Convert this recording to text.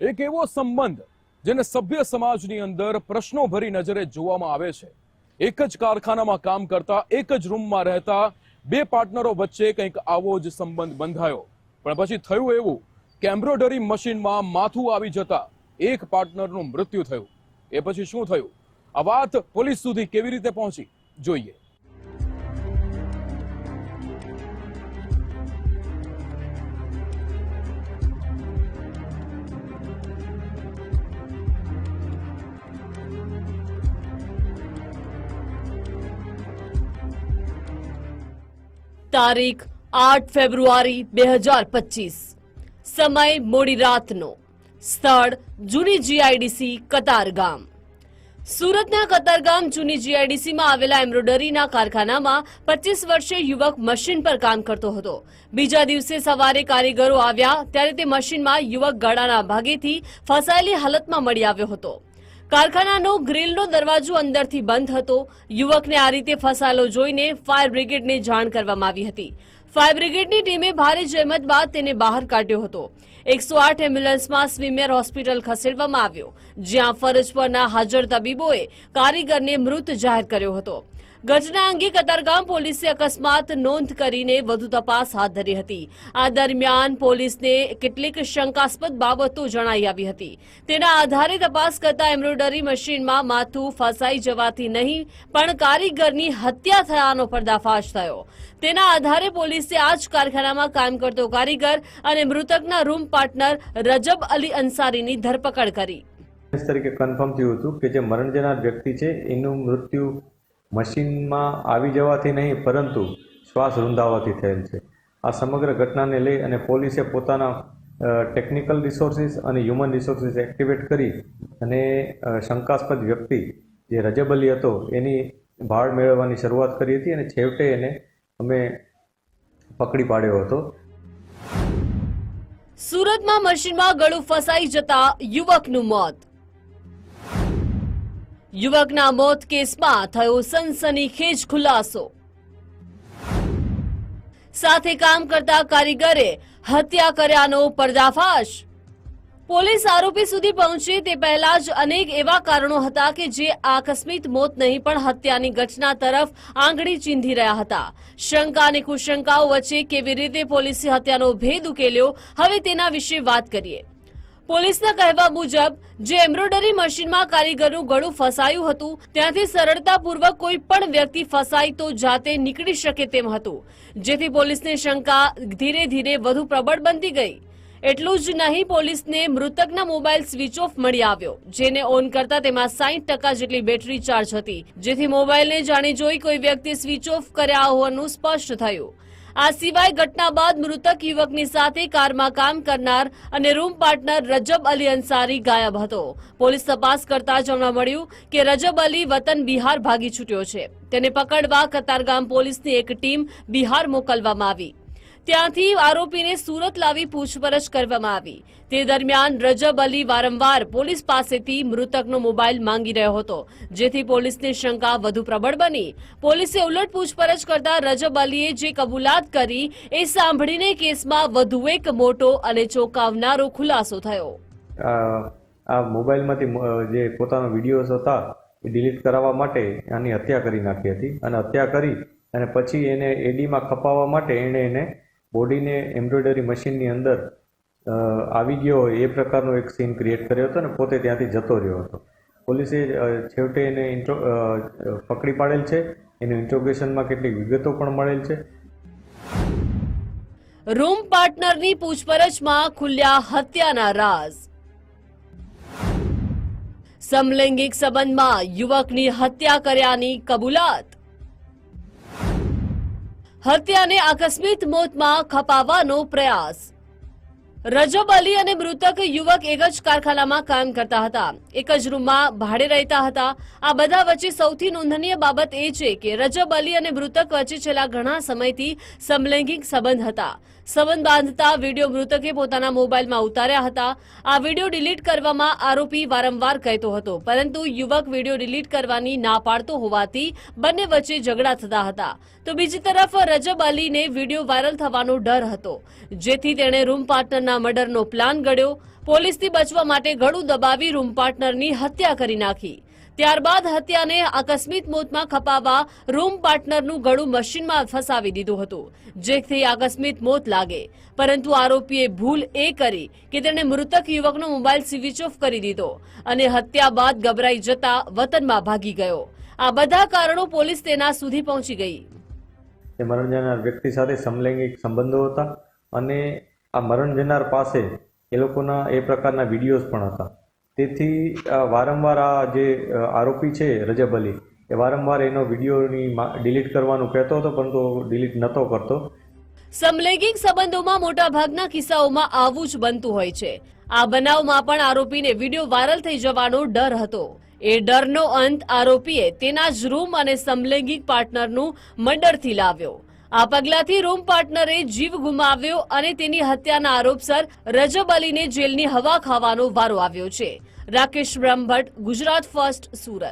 એક એવો સંબંધ જેને સભ્ય સમાજની અંદર પ્રશ્નો ભરી નજરે જોવામાં આવે છે. એક જ કારખાનામાં કામ કરતા, એક જ રૂમમાં રહેતા બે પાર્ટનરો વચ્ચે કંઈક આવો જ સંબંધ બંધાયો. પણ પછી થયું એવું કે એમ્બ્રોઇડરી મશીનમાં માથું આવી જતા એક પાર્ટનરનું મૃત્યુ થયું. એ પછી શું થયું? આ વાત પોલીસ સુધી કેવી રીતે પહોંચી? જોઈએ. તારીખ આઠ ફેબ્રુઆરી બે હજાર પચીસ. સમય મોડી રાતનો. સ્થળ જૂની જીઆઈડીસી કતારગામ. સુરતના કતારગામ જૂની જીઆઈડીસીમાં આવેલા એમ્બ્રોઇડરીના કારખાનામાં પચીસ વર્ષે યુવક મશીન પર કામ કરતો હતો. બીજા દિવસે સવારે કારીગરો આવ્યા ત્યારે તે મશીનમાં યુવક ગળાના ભાગેથી ફસાયેલી હાલતમાં મળી આવ્યો હતો. કારખાનાનો ગ્રીલનો દરવાજો અંદરથી બંધ હતો. યુવકને આ રીતે ફસાયેલો જોઈને ફાયર બ્રિગેડને જાણ કરવામાં આવી હતી. ફાયર બ્રિગેડની ટીમે ભારે જહેમત બાદ તેને બહાર કાઢ્યો હતો. એકસો આઠ એમ્બ્યુલન્સમાં સ્વીમેર હોસ્પિટલ ખસેડવામાં આવ્યો, જ્યાં ફરજ પરના હાજર તબીબોએ કારીગરને મૃત જાહેર કર્યો હતો. ઘટના અંગે કતારગામ પોલીસે અકસ્માત નોંધ કરીને વધુ તપાસ હાથ ધરી હતી. આ દરમિયાન પોલીસને કેટલીક શંકાસ્પદ બાબતો જણાઈ આવી હતી. તેના આધારે તપાસ કરતા એમ્બ્રોઇડરી મશીનમાં માથું ફસાઈ જવાથી નહીં, પણ કારીગરની હત્યા થયાનો પર્દાફાશ થયો. તેના આધારે પોલીસે આ જ કારખાનામાં કામ કરતો કારીગર અને મૃતકના રૂમ પાર્ટનર રજબ અલી અંસારીની ધરપકડ કરી. તરીકે કન્ફર્મ થયું હતું કે જે મરણ જનાર વ્યક્તિ છે, એનું મૃત્યુ મશીનમાં આવી જવાથી નહીં, પરંતુ શ્વાસ રૂંધાવાથી થયેલ છે. આ સમગ્ર ઘટનાને લઈ અને પોલીસે પોતાના ટેકનિકલ રિસોર્સિસ અને હ્યુમન રિસોર્સિસ એક્ટિવેટ કરી અને શંકાસ્પદ વ્યક્તિ જે રજબ હતો, એની ભાળ મેળવવાની શરૂઆત કરી હતી અને છેવટે એને અમે પકડી પાડ્યો હતો. સુરતમાં મશીનમાં ગળું ફસાઈ જતા યુવકનું મોત. યુવકના મોત કેસમાં થયો સનસનીખેજ ખુલાસો. સાથે કામ કરતા કારીગરે હત્યા કર્યાનો પર્દાફાશ. પોલીસ આરોપી સુધી પહોંચે તે પહેલા જ અનેક એવા કારણો હતા કે જે આકસ્મિક મોત નહીં, પણ હત્યાની ઘટના તરફ આંગળી ચીંધી રહ્યા હતા. શંકા અને કુશંકાઓ વચ્ચે કેવી રીતે પોલીસે હત્યાનો ભેદ ઉકેલ્યો, હવે તેના વિશે વાત કરીએ. પોલીસના કહેવા મુજબ, જે એમ્બ્રોઇડરી મશીનમાં કારીગરનું ગળું ફસાયું હતું, ત્યાંથી સરળતાપૂર્વક કોઈ પણ વ્યક્તિ ફસાય તો જાતે નીકળી શકે તેમ હતું. જેથી પોલીસની શંકા ધીરે ધીરે વધુ પ્રબળ બનતી ગઈ. એટલું જ નહીં, પોલીસને મૃતકના મોબાઈલ સ્વિચ ઓફ મળી આવ્યો, જેને ઓન કરતા તેમાં સાઈઠ ટકા જેટલી બેટરી ચાર્જ હતી. જેથી મોબાઈલને જાણી જોઈ કોઈ વ્યક્તિ સ્વિચ ઓફ કર્યા હોવાનું સ્પષ્ટ થયું. આ સિવાય ઘટના બાદ મૃતક યુવકની સાથે કારમાં કામ કરનાર અને રૂમ પાર્ટનર રજબ અલી અંસારી ગાયબ હતો. પોલીસ તપાસ કરતા જાણવા મળ્યું કે રજબ અલી વતન બિહાર ભાગી છૂટ્યો છે. તેને પકડવા કતારગામ પોલીસની એક ટીમ બિહાર મોકલવામાં આવી. ત્યાંથી આરોપીને સુરત લાવી પૂછપરછ કરવામાં આવી. તે દરમિયાન રજબ અલી વારંવાર પોલીસ પાસેથી મૃતકનો મોબાઈલ માંગી રહ્યો હતો. જેથી પોલીસની શંકા વધુ પ્રબળ બની. પોલીસે ઉલટ પૂછપરછ કરતા રજબ અલીએ જે કબૂલાત કરી એ સાંભળીને કેસમાં વધુ એક મોટો અને ચોંકાવનારો ખુલાસો થયો. આ મોબાઈલમાંથી જે પોતાના વિડીયોઝ હતા એ ડિલીટ કરાવવા માટે આની હત્યા કરી નાખી હતી. અને હત્યા કરી અને પછી એને એડીમાં ખપાવવા માટે એણે એને બોડીને એમ્બ્રોઇડરી મશીનની અંદર આવી ગયો એ પ્રકારનો એક સીન ક્રિએટ કર્યો હતો અને પોતે ત્યાંથી જતો રહ્યો હતો. પોલીસે છેવટે એને ઇન્ટ્રો પકડી પાડેલ છે. એનું ઇન્ટ્રોગેશનમાં કેટલીક વિગતો પણ મળેલ છે. રૂમ પાર્ટનરની પૂછપરછમાં ખુલ્યા હત્યાના રાઝ સમલૈંગિક સંબંધમાં યુવકની હત્યા કર્યાની કબૂલાત. હત્યાને આકસ્મિક મોતમાં ખપાવવાનો પ્રયાસ. રજબ અલી અને મૃતક યુવક એક જ કારખાનામાં કામ કરતા હતા. એક જ રૂમમાં ભાડે રહેતા હતા. આ બધા વચ્ચે સૌથી નોંધનીય બાબત એ છે કે રજબ અલી અને મૃતક વચ્ચે છેલ્લા ઘણા સમયથી સમલૈંગિક સંબંધ હતા. સંબંધ બાંધતા વીડિયો મૃતકે પોતાના મોબાઈલમાં ઉતાર્યા હતા. આ વીડિયો ડિલીટ કરવામાં આરોપી વારંવાર કહેતો હતો, પરંતુ યુવક વીડિયો ડિલીટ કરવાની ના પાડતો હોવાથી બંને વચ્ચે ઝઘડા થતા હતા. તો બીજી તરફ રજબ અલીને વીડિયો વાયરલ થવાનો ડર હતો, જેથી તેણે રૂમ પાર્ટનરના મર્ડરનો પ્લાન ઘડ્યો પોલીસથી બચવા માટે ઘડું દબાવી રૂમ પાર્ટનરની હત્યા કરી નાખી. ત્યારબાદ હત્યાને આકસ્મિક મોતમાં ખપાવવા રૂમ પાર્ટનરનું ગળું મશીનમાં ફસાવી દીધું હતું. જેથી આકસ્મિક મોત લાગે. પરંતુ આરોપીએ ભૂલ એ કરી કે તેણે મૃતક યુવકનો મોબાઈલ સ્વિચ ઓફ કરી દીધો અને હત્યા બાદ ગભરાઈ જતા વતનમાં ભાગી ગયો. આ બધા કારણો પોલીસ તેના સુધી પહોંચી ગઈ. તે મરણ જનાર વ્યક્તિ સાથે સમલૈંગિક સંબંધો હતા અને આ મરણ જનાર પાસે એ લોકોના એ પ્રકારના વિડીયોઝ પણ હતા. તેથી વારંવાર આ જે આરોપી છે, રજબ અલી, એ વારંવાર એનો વિડીયોની ડિલીટ કરવાનું કહેતો હતો, પરંતુ ડિલીટ નહોતો કરતો. સમલૈંગિક સંબંધોમાં મોટા ભાગના કિસ્સાઓમાં આવું જ બનતું હોય છે. આ બનાવમાં પણ આરોપીને વીડિયો વાયરલ થઈ જવાનો ડર હતો. એ ડરનો અંત આરોપીએ તેના જ રૂમ અને સમલૈંગિક પાર્ટનરનું મર્ડરથી લાવ્યો. આ પગલાથી રૂમ પાર્ટનરે જીવ ગુમાવ્યો અને તેની હત્યાના આરોપસર રજબ અલીને જેલની હવા ખાવાનો વારો આવ્યો છે. રાકેશ બ્રહ્મભટ્ટ, ગુજરાત ફર્સ્ટ, સુરત.